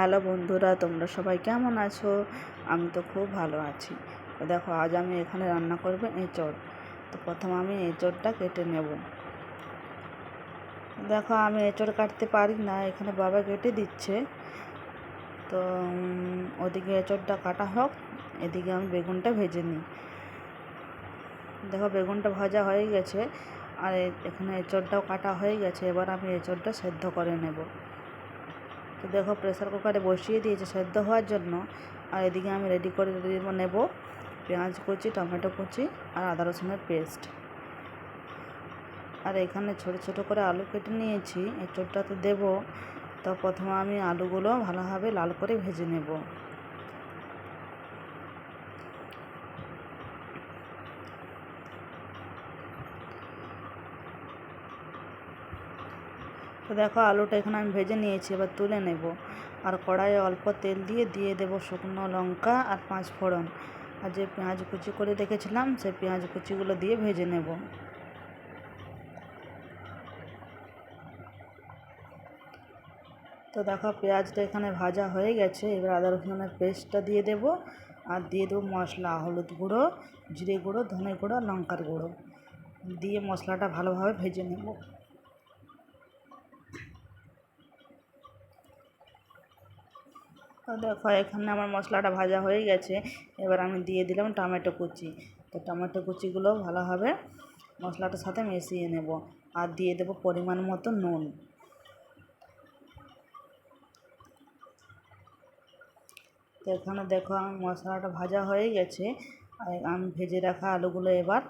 Hello বন্ধুরা, তোমরা সবাই কেমন আছো? আমি তো খুব ভালো আছি। দেখো, আজ আমি এখানে রান্না করব এঁচড়। তো প্রথম আমি এঁচড়টা কেটে নেব। দেখো, আমি এঁচড় কাটতে পারি না, এখানে বাবা কেটে দিচ্ছে। তো ওদিকে এঁচড়টা কাটা হোক, এদিকে আমি বেগুনটা ভেজে নিই। দেখো, বেগুনটা ভাজা হয়ে গেছে, আর এখানে এঁচড়টাও কাটা হয়ে গেছে, এবার আমি এঁচড়টা সেদ্ধ করে নেব। তো দেখো প্রেসার কুকারে বসিয়ে দিয়েছে সেদ্ধ হওয়ার জন্য। আর এদিকে আমি রেডি করে নেব পেঁয়াজ কুচি, টমেটো কুচি আর আদা রসুনের পেস্ট আর এখানে ছোট ছোট করে আলু কেটে নিয়েছি এঁচড়টাতে দেবো। তো প্রথমে আমি আলুগুলো ভালোভাবে লাল করে ভেজে নেব। তো দেখো আলুটা এখানে আমি ভেজে নিয়েছি, এবার তুলে নেব। আর কড়াইয়ে অল্প তেল দিয়ে দিয়ে দেব শুকনো লঙ্কা আর পাঁচ ফোড়ন। আর যে পেঁয়াজ কুচি করে রেখেছিলাম, সেই পেঁয়াজ কুচিগুলো দিয়ে ভেজে নেব। তো দেখো পেঁয়াজটা এখানে ভাজা হয়ে গেছে, এবার আদা রসুনের পেস্টটা দিয়ে দেব। আর দিয়ে দেবো মশলা, হলুদ গুঁড়ো, জিরে গুঁড়ো, ধনে গুঁড়ো, লঙ্কার গুঁড়ো। দিয়ে মশলাটা ভালোভাবে ভেজে নেব তো দেখো, এখানে আমার মশলাটা ভাজা হয়ে গেছে। এবার আমি দিয়ে দিলাম টমেটো কুচি। তো টমেটো কুচিগুলো ভালোভাবে মশলাটার সাথে মিশিয়ে নেব আর দিয়ে দেবো পরিমাণ মতো নুন। তো এখানে দেখো, আমার মশলাটা ভাজা হয়ে গেছে। আর আমি ভেজে রাখা আলুগুলো এবার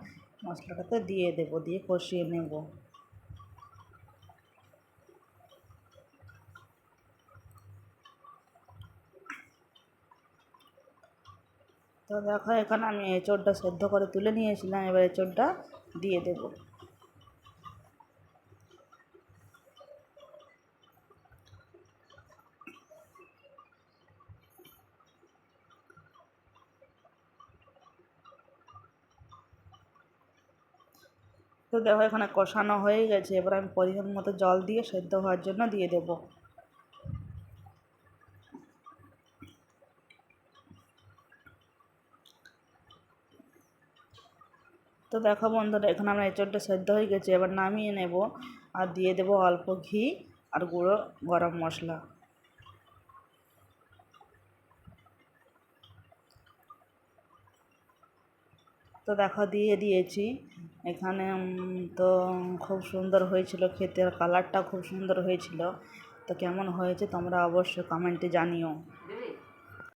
মশলাটাতে দিয়ে দেবো, দিয়ে কষিয়ে নেব। তো দেখো, এখানে আমি এঁচড়টা সেদ্ধ করে তুলে নিয়েছিলাম, এবার এঁচড়টা দিয়ে দেব। তো দেখো, এখানে কষানো হয়ে গেছে, এবার আমি পরিমাণ মতো জল দিয়ে সেদ্ধ হওয়ার জন্য দিয়ে দেবো। তো দেখো বন্ধুরা, এখানে আমার এঁচড়টা সেদ্ধ হয়ে গেছে, এবার নামিয়ে নেব আর দিয়ে দেবো অল্প ঘি আর গুঁড়ো গরম মশলা। তো দেখো দিয়ে দিয়েছি। এখানে তো খুব সুন্দর হয়েছিল খেতে কালারটা খুব সুন্দর হয়েছিল। তো কেমন হয়েছে তোমরা অবশ্যই কমেন্টে জানিও।